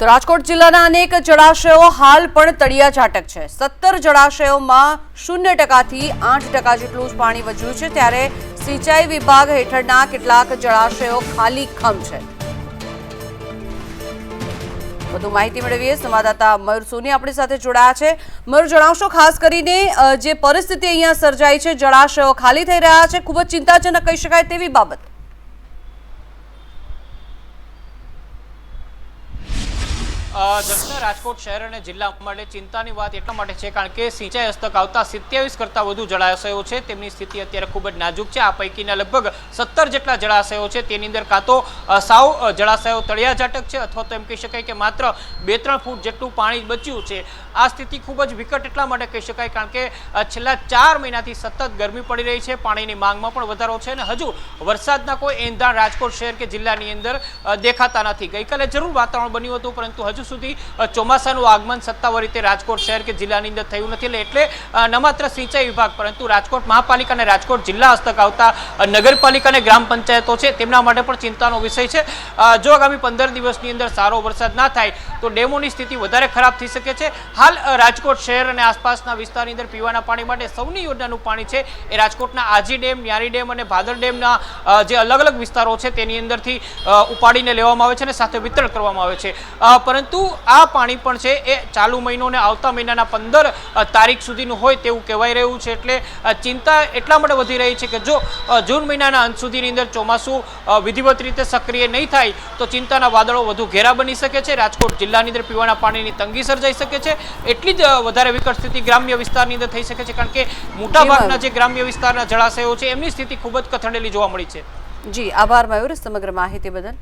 તો રાજકોટ જિલ્લાના અનેક જળાશયો હાલ પણ તળિયા ઝાટક છે. સત્તર જળાશયોમાં શૂન્ય ટકાથી આઠ ટકા જેટલું જ પાણી વધ્યું છે. ત્યારે સિંચાઈ વિભાગ હેઠળના કેટલાક જળાશયો ખાલી ખમ છે. વધુ માહિતી મેળવીએ સંવાદદાતા મયુર સોની આપણી સાથે જોડાયા છે. મયુર, જણાવશો ખાસ કરીને જે પરિસ્થિતિ અહીંયા સર્જાઈ છે, જળાશયો ખાલી થઈ રહ્યા છે. ખૂબ જ ચિંતાજનક કહી શકાય તેવી બાબત. દક્ષિણ રાજકોટ શહેર અને જિલ્લા માટે ચિંતાની વાત એટલા માટે છે, કારણ કે સિંચાઈ હસ્તક આવતા સિત્યાવીસ કરતાં વધુ જળાશયો છે. તેમની સ્થિતિ અત્યારે ખૂબ જ નાજુક છે. આ પૈકીના લગભગ સત્તર જેટલા જળાશયો છે. તેની અંદર કાં તો સાવ જળાશયો તળિયા ઝાટક છે, અથવા તો એમ કહી શકાય કે માત્ર બે ત્રણ ફૂટ જેટલું પાણી બચ્યું છે. આ સ્થિતિ ખૂબ જ વિકટ એટલા માટે કહી શકાય, કારણ કે છેલ્લા ચાર મહિનાથી સતત ગરમી પડી રહી છે. પાણીની માંગમાં પણ વધારો છે અને હજુ વરસાદના કોઈ એંધાણ રાજકોટ શહેર કે જિલ્લાની અંદર દેખાતા નથી. ગઈકાલે જરૂર વાતાવરણ બન્યું હતું, પરંતુ હજુ સુધી ચોમાસાનું આગમન સત્તાવાર રીતે રાજકોટ શહેર કે જિલ્લાની અંદર થયું નથી. એટલે ન માત્ર સિંચાઈ વિભાગ પરંતુ રાજકોટ મહાપાલિકા અને રાજકોટ જિલ્લા હસ્તક આવતા નગરપાલિકા અને ગ્રામ પંચાયતો છે. તેમના માટે પણ ચિંતાનો વિષય છે. જો આગામી પંદર દિવસની અંદર સારો વરસાદ ના થાય તો ડેમોની સ્થિતિ વધારે ખરાબ થઈ શકે છે. હાલ રાજકોટ શહેર અને આસપાસના વિસ્તારની અંદર પીવાના પાણી માટે સૌની યોજનાનું પાણી છે. એ રાજકોટના આજી ડેમ ન્યારી ડેમ અને ભાદર ડેમના જે અલગ અલગ વિસ્તારો છે તેની અંદરથી ઉપાડીને લેવામાં આવે છે અને સાથે વિતરણ કરવામાં આવે છે. અ, આ પાણી પણ છે એ ચાલુ મહિનો ને આવતા મહિનાના પંદર તારીખ સુધીનું હોય તેવું કહેવાય રહ્યું છે એટલે ચિંતા એટલા માટે વધી રહી છે કે જો જૂન મહિનાના અંત સુધીની અંદર ચોમાસું વિધિવત રીતે સક્રિય નહીં થાય તો ચિંતાના વાદળો વધુ ઘેરા બની શકે છે. રાજકોટ જિલ્લાની અંદર પીવાના પાણીની તંગી સર્જાઈ શકે છે. એટલી જ વધારે વિકટ સ્થિતિ ગ્રામ્ય વિસ્તારની અંદર થઈ શકે છે કારણ કે મોટાભાગના જે ગ્રામ્ય વિસ્તારના જળાશયો છે એમની સ્થિતિ ખૂબ જ કથળેલી જોવા મળી છે. જી આભાર મયુર સમગ્ર માહિતી બદલ.